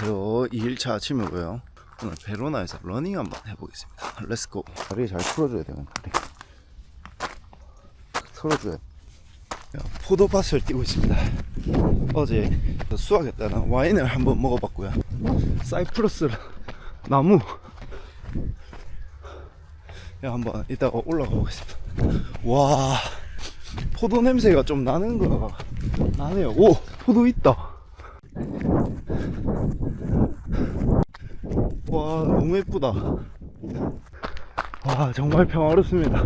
안녕하세요. 2일차 아침이고요. 오늘 베로나에서 러닝 한번 해보겠습니다. 렛츠고. 다리 잘 풀어줘야 돼요. 다리. 풀어줘야 돼. 야, 포도밭을 뛰고 있습니다. 어제 수확했다는 와인을 한번 먹어봤고요. 사이프러스 나무. 야, 한번 이따가 올라가 보겠습니다. 와, 포도 냄새가 좀 나는 거 나네요. 오, 포도 있다. 와 너무 예쁘다. 와 정말 평화롭습니다.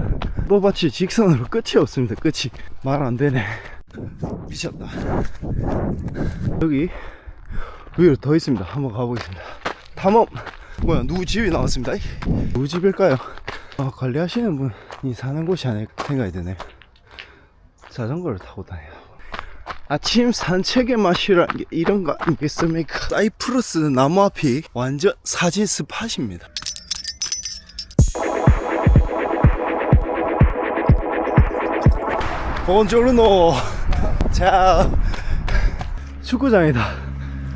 노밭이 직선으로 끝이 없습니다. 끝이. 말 안되네. 미쳤다. 여기 위로 더 있습니다. 한번 가보겠습니다. 탐험. 뭐야 누구 집이 나왔습니다? 누구 집일까요? 아, 관리하시는 분이 사는 곳이 아닐까 생각이 드네. 자전거를 타고 다녀요 아침 산책의 맛이라는 게 이런 거 아니겠습니까? 사이프러스 나무 앞이 완전 사진 스팟입니다. 본조르노. 자 축구장이다.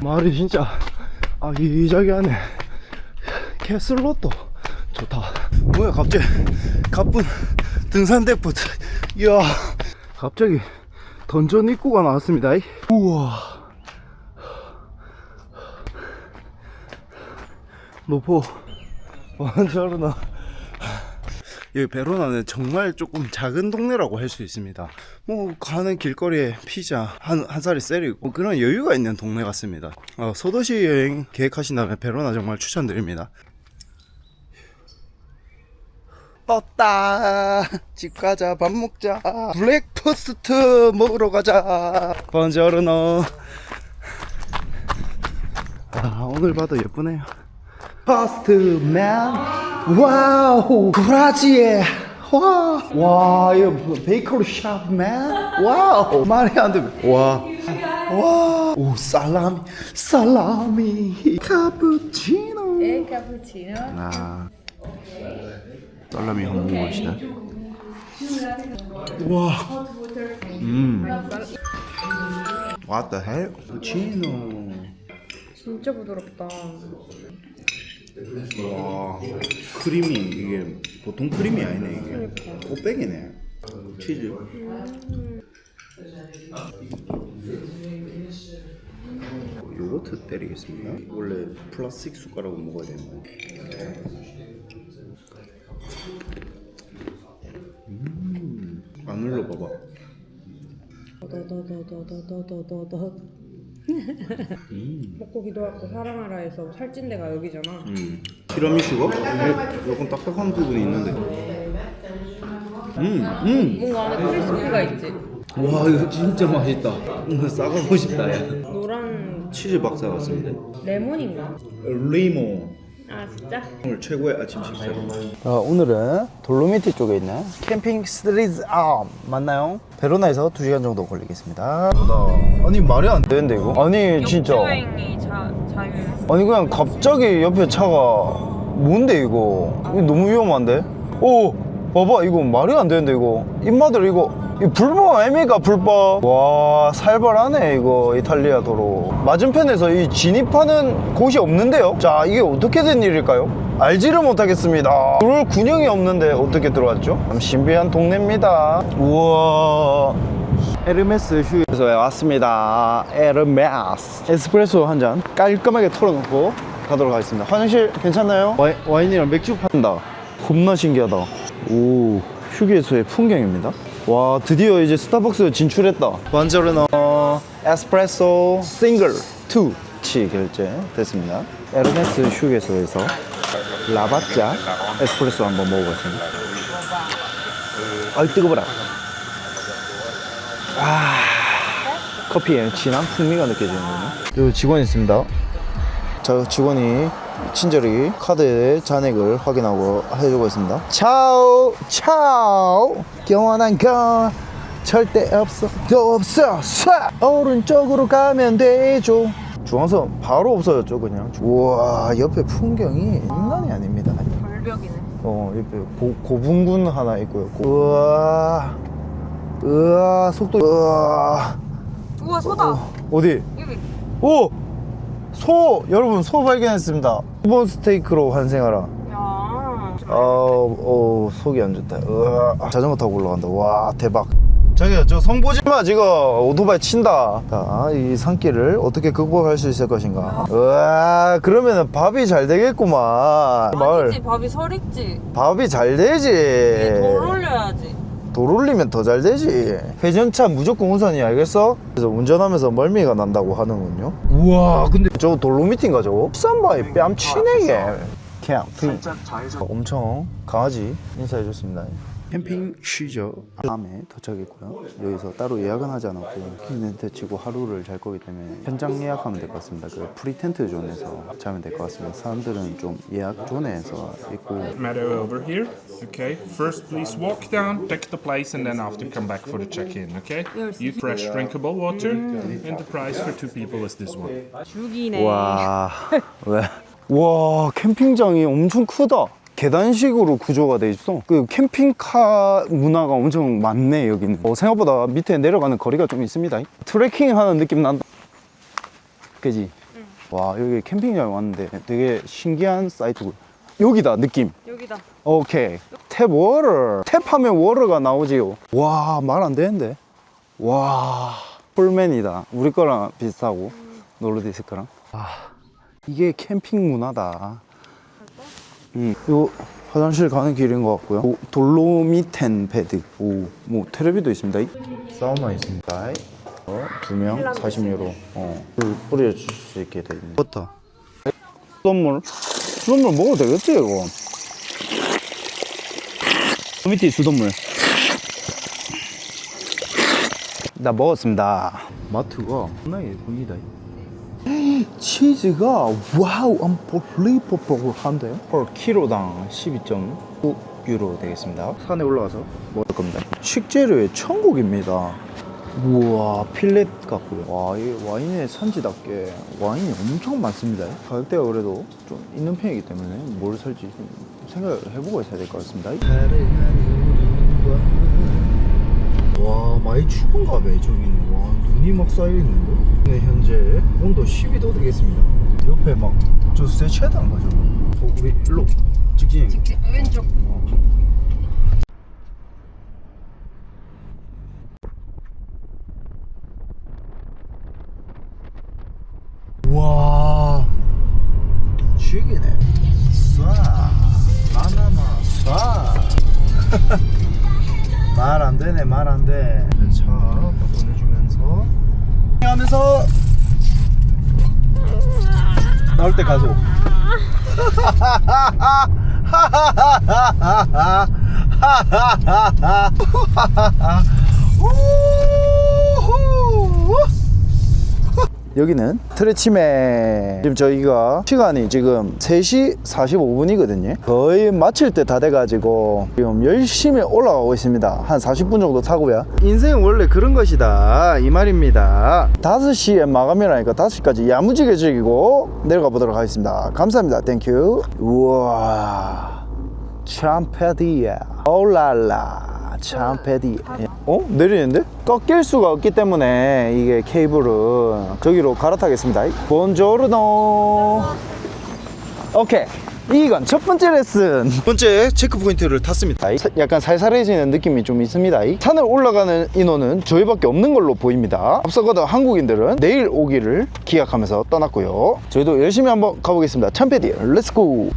마을이 진짜 아기자기하네. 캐슬로또 좋다. 뭐야 갑자기 가쁜 등산 데프트 이야 갑자기 던전 입구가 나왔습니다. 우와. 노포. 완전하나. 여기 베로나는 정말 조금 작은 동네라고 할 수 있습니다. 뭐 가는 길거리에 피자 한, 한 살이 세리고 뭐 그런 여유가 있는 동네 같습니다. 어, 소도시 여행 계획하신다면 베로나 정말 추천드립니다. 떴다. 집 가자 밥 먹자. 블랙퍼스트 먹으러 가자. 번저르노. 아 오늘 봐도 예쁘네요. 퍼스트맨 와우 브라지에. 와, 와, 이거 베이커리 샵맨? 와우, 말이 안 돼. 와, 와, 오, 살라미, 살라미, 카푸치노. E cappuccino. 아, 살라미 한번 먹어봅시다. 와, 음, What the hell? puccino. 진짜 부드럽다. 와, 크림이 이게 보통 크림이 아니네 이게. 꽃백이네. 치즈. 요거트 때리겠습니다. 원래 플라스틱 숟가락으로 먹어야 되는 거. 더더더더더더더 음. 먹고기도 하고 사랑하라 해서 살찐 데가 여기잖아. 티라미수가 근데 딱딱한 부분이 있는데. 음, 음. 뭔가 안에 크리스피가 있지. 와 이거 진짜 맛있다. 싸가고 싶다. 노란 치즈 박사 같습니다. 레몬인가? 레몬. 아 진짜? 오늘 최고의 아침 식사. 아, 오늘은 돌로미티 쪽에 있는 캠핑 스트리트 암 맞나요? 베로나에서 2시간 정도 걸리겠습니다. 아니 말이 안 되는데 이거? 아니 진짜. 여행이 자 자유. 아니 그냥 갑자기 옆에 차가 뭔데 이거? 이거 너무 위험한데? 오 봐봐 이거 말이 안 되는데 이거 입마들 이거 이 불법 아닙니까 불법 와 살벌하네 이거 이탈리아 도로 맞은편에서 이 진입하는 곳이 없는데요 자 이게 어떻게 된 일일까요? 알지를 못하겠습니다 들어올 군형이 없는데 어떻게 들어왔죠? 참 신비한 동네입니다 우와 에르메스 휴게소에 왔습니다. 에르메스. 에스프레소 한 잔 깔끔하게 털어놓고 가도록 하겠습니다. 화장실 괜찮나요? 와인, 와인이랑 맥주 판다. 겁나 신기하다. 오, 휴게소의 풍경입니다. 와, 드디어 이제 스타벅스 진출했다. 번저르노 에스프레소 싱글 2치 결제 됐습니다. 에르메스 휴게소에서 라바짜 에스프레소 한번 먹어보겠습니다. 아이 뜨거워라. 커피에 진한 풍미가 느껴지는군요. 요 직원이 있습니다. 저 직원이 친절히 카드의 잔액을 확인하고 해주고 있습니다. 차오, 차오. 영원한 건 절대 없어. 또 없어. 쏴! 오른쪽으로 가면 되죠. 중앙선 바로 없어졌죠, 그냥. 우와, 옆에 풍경이 장난이 아닙니다. 절벽이네. 어, 옆에 고, 고분군 하나 있고요. 고- 우와, 우와, 속도, 우와. 우와 소다. 어디? 여기. 오! 소 여러분 소 발견했습니다. 두번 스테이크로 환생하라. 야. 어, 어 속이 안 좋다. 으아, 자전거 타고 올라간다. 와 대박. 자기야 저 성보지마 지금 오토바이 친다. 자 이 산길을 어떻게 극복할 수 있을 것인가? 으아 그러면은 밥이 잘 되겠구만. 마을. 아니지 밥이 설익지. 밥이 잘 되지. 돌 올려야지. 돌 올리면 더 잘 되지. 회전차 무조건 우선이 알겠어? 그래서 운전하면서 멀미가 난다고 하는군요. 우와 근데 저거 돌로미티인가 저거? 비싼 바에 뺨치네 그냥 엄청 강아지. 인사해줬습니다 캠핑 쉬죠 밤에 도착했고요 여기서 따로 예약은 하지 않았고 텐트 치고 하루를 잘 거기 때문에 현장 예약하면 될 것 같습니다 그 프리 텐트 존에서 자면 될 것 같습니다 사람들은 좀 예약 존에서 있고 Meadow over here. Okay. First, please walk down, pick the place, and then after come back for the check-in. Okay. You fresh drinkable water, and the price for two people is this one. 죽이네. 와, 왜? 와, 캠핑장이 엄청 크다. 계단식으로 구조가 돼 있어. 그 캠핑카 문화가 엄청 많네 여기는. 어, 생각보다 밑에 내려가는 거리가 좀 있습니다. 트레킹 하는 느낌 난다. 그지? 와, 여기 캠핑장 왔는데 되게 신기한 사이트고. 여기다 느낌. 여기다. 오케이. 탭 워터. 탭하면 워터가 나오지요. 와, 말 안 되는데. 와, 폴맨이다. 우리 거랑 비슷하고, 노르디스크랑. 아, 이게 캠핑 문화다. 음, 요 화장실 가는 길인 것 같고요. 오, 돌로미텐 베드. 오, 뭐 텔레비도 있습니다. 사우나 있습니다. 어, 두명 40유로. 어, 불 뿌려줄 수 있게 돼 있네. 맞다. 수돗물. 수돗물 먹어도 되겠지, 이거? 밑에 수돗물. 나 먹었습니다. 마트가 엄청나게 예쁩니다. 치즈가 와우 언블리버블한데요? 펄 키로당 12.9 유로 되겠습니다. 산에 올라가서 먹을 겁니다. 식재료의 천국입니다. 우와 필렛 같고요. 와, 이 와인의 산지답게 와인이 엄청 많습니다. 가격대가 그래도 좀 있는 편이기 때문에 뭘 살지 좀 생각을 해보고 사야 될 것 같습니다. 와 많이 추운가 봐 저기는. 와 눈이 막 쌓여있는데? 네, 현재 온도 12도 되겠습니다. 옆에 막저 세차하다는 거죠. 어, 우리 일로. 직진. 왼쪽. 와. 죽이네. 쏴. 바나나 쏴말 안 되네 말 안 돼 차 보내주면서 하면서 나올 때 가소 우후. 여기는 트레치메 지금 저희가 시간이 지금 3시 45분이거든요. 거의 마칠 때 다 돼가지고 지금 열심히 올라가고 있습니다. 한 40분 정도 타고요. 인생은 원래 그런 것이다. 이 말입니다. 5시에 마감이라니까 5시까지 야무지게 즐기고 내려가 보도록 하겠습니다. 감사합니다. 땡큐 우와. 참패디야 올랄라. 참패디 어? 내리는데? 꺾일 수가 없기 때문에 이게 케이블은 저기로 갈아타겠습니다. 본조르노. 오케이. 이건 첫 번째 레슨. 두 번째 체크포인트를 탔습니다. 사- 약간 살살해지는 느낌이 좀 있습니다. 산을 올라가는 인원은 저희밖에 없는 걸로 보입니다. 앞서가던 한국인들은 내일 오기를 기약하면서 떠났고요. 저희도 열심히 한번 가보겠습니다. 참패디 렛츠고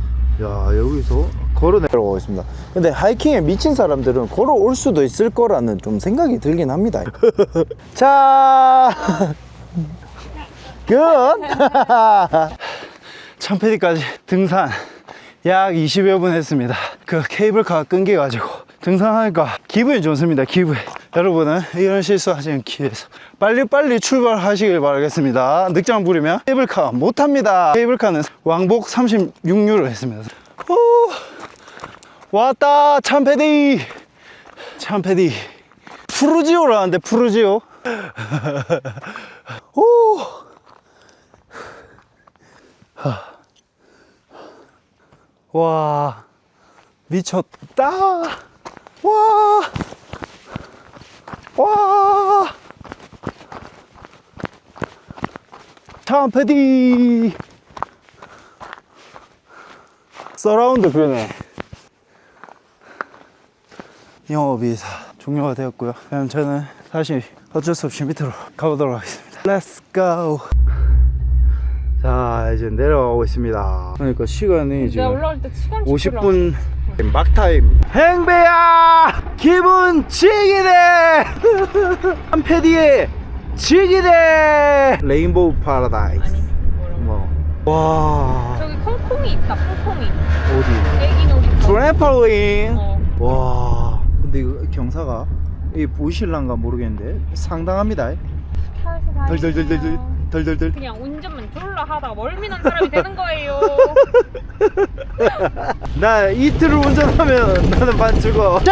야 여기서 걸어 내려가고 있습니다. 근데 하이킹에 미친 사람들은 걸어올 수도 있을 거라는 좀 생각이 들긴 합니다. 자 끝! 참패디까지 등산 약 20여 분 했습니다. 그 케이블카 끊겨가지고 등산하니까 기분이 좋습니다 기분 여러분은 이런 실수 하지 않기 위해서 빨리빨리 출발하시길 바라겠습니다. 늑장 부리면 케이블카 못합니다. 케이블카는 왕복 36유로 했습니다. 후, 왔다 참패디. 참패디. 푸르지오라는데 푸르지오! 오 와 미쳤다. 와. 와. 탐패디. 서라운드 뷰네 영업이 다 종료가 되었고요. 그럼 저는 다시 어쩔 수 없이 밑으로 가보도록 하겠습니다. Let's go! 자 이제 내려가고 있습니다. 그러니까 시간이 내가 지금 올라올 때 시간 50분 막타임. 행배야! 기분 지기네 한패디의 지기네 레인보우 파라다이스. 뭐. 와. 저기 콩콩이 있다 콩콩이. 어디? 애기 놀이터 트램펄린. 어. 와 근데 경사가 이 보이실란가 모르겠는데 상당합니다. 덜덜덜덜덜 덜덜덜. 그냥 운전만 졸라 하다가 멀미난 사람이 되는 거예요. 나 이틀을 운전하면 나는 반 죽어. 자!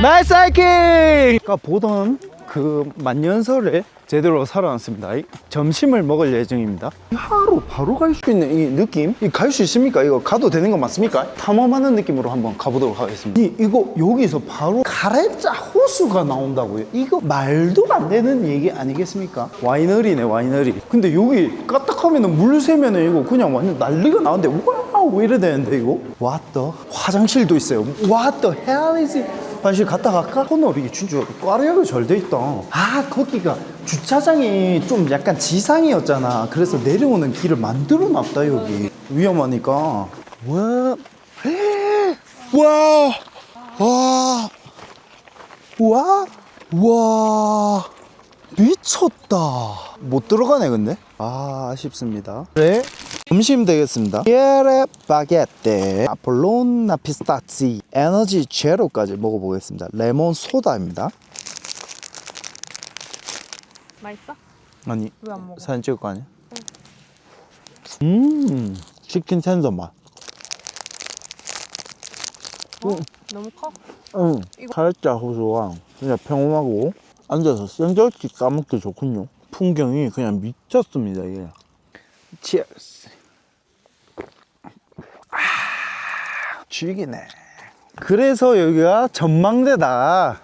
나이스 하이킹! 아까 보던 그 만년설에 제대로 살아났습니다. 이 점심을 먹을 예정입니다. 하루 바로 갈 수 있는 이 느낌? 갈수 있습니까? 이거 가도 되는 거 맞습니까? 탐험하는 느낌으로 한번 가보도록 하겠습니다. 이, 이거 여기서 바로 가래짜 호수가 나온다고요? 이거 말도 안 되는 얘기 아니겠습니까? 와이너리네 와이너리. 근데 여기 까딱하면 물 새면 은 이거 그냥 완전 난리가 나는데 와우! 이래 되는데 이거? 왔더 화장실도 있어요. 왔더 헤아리지 화장실 갔다 갈까? 이게 진짜 꽈리하게 잘돼 있다. 아 거기가 주차장이 좀 약간 지상이었잖아. 그래서 내려오는 길을 만들어 놨다 여기. 위험하니까. 와. 와, 와, 와, 와, 미쳤다. 못 들어가네, 근데. 아, 아쉽습니다. 그래, 점심 되겠습니다. 피에레 바게떼, 아폴로나 피스타치, 에너지 제로까지 먹어보겠습니다. 레몬 소다입니다. 맛있어? 아니, 왜 안 먹어? 사진 찍을 거 아니야? 음, 치킨 텐더 맛. 어? 너무 커? 응. 살짝 호수가 그냥 평온하고 앉아서 생절치 까먹기 좋군요. 풍경이 그냥 미쳤습니다, 이게. Cheers. 아, 죽이네. 그래서 여기가 전망대다.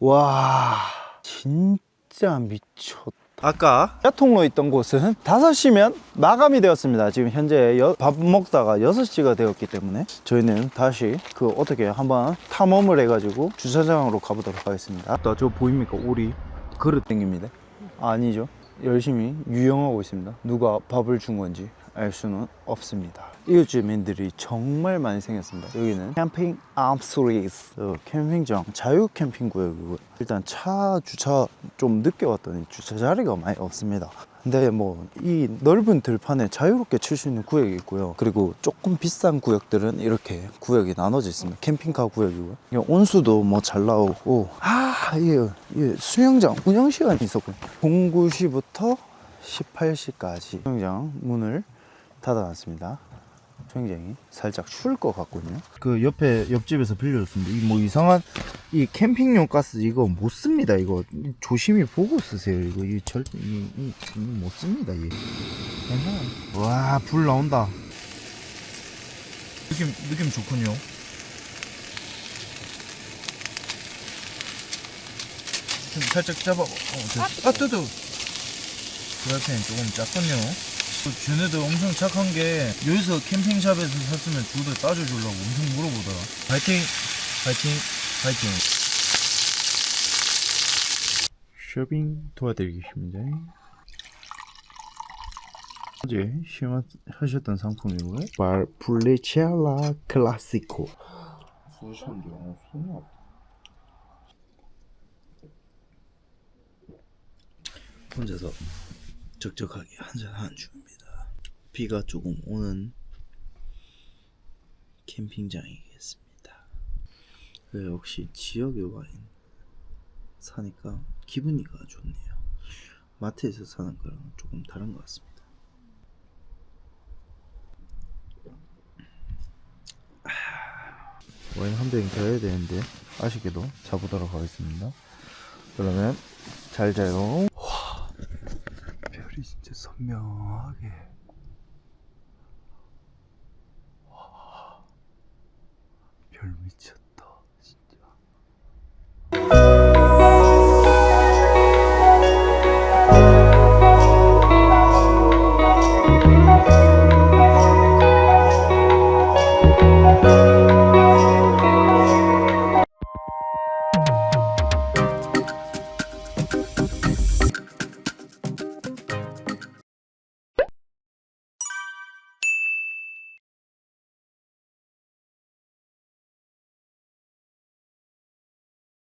와, 진짜 미쳤다. 아까 야통로 있던 곳은 5시면 마감이 되었습니다. 지금 현재 여- 밥 먹다가 6시가 되었기 때문에 저희는 다시 그 어떻게 한번 탐험을 해가지고 주차장으로 가보도록 하겠습니다. 나저 보입니까? 오리 그릇 땡깁니다. 아니죠. 열심히 유영하고 있습니다. 누가 밥을 준 건지 알 수는 없습니다. 이웃 주민들이 정말 많이 생겼습니다. 여기는 캠핑 암스리스 어, 캠핑장 자유 캠핑 구역이고요. 일단 차 주차 좀 늦게 왔더니 주차 자리가 많이 없습니다. 근데 뭐 이 넓은 들판에 자유롭게 칠 수 있는 구역이 있고요. 그리고 조금 비싼 구역들은 이렇게 구역이 나눠져 있습니다. 캠핑카 구역이고요. 이 온수도 뭐 잘 나오고 아, 예, 예, 수영장 운영 시간이 있었군요. 09시부터 18시까지 수영장 문을 닫아놨습니다. 수영장이 살짝 추울 것 같군요. 그 옆에 옆집에서 빌려줬습니다. 이 뭐 이상한 이 캠핑용 가스 이거 못 씁니다. 이거 조심히 보고 쓰세요. 이거 이절이못 씁니다. 이 괜찮아. 와불 나온다. 느낌 느낌 좋군요. 좀 살짝 잡아. 어, 됐어. 아 뜨도. 프라이팬이 조금 작군요. 그 쟤네들 엄청 착한 게 여기서 캠핑샵에서 샀으면 주도 따져주려고 엄청 물어보더라. 파이팅, 파이팅, 파이팅. 쇼핑 도와드리겠습니다. 어제 시음하셨던 상품이고요. 발 블리첼라 클라시코. 혼자서 적적하게 한잔하는 중입니다. 비가 조금 오는 캠핑장이겠습니다. 그 역시 지역에 와인 사니까 기분이가 좋네요. 마트에서 사는 거랑 조금 다른 것 같습니다. 아, 와인 한병더 해야 되는데 아쉽게도 자보도록 하겠습니다. 그러면 잘 자요. 선명하게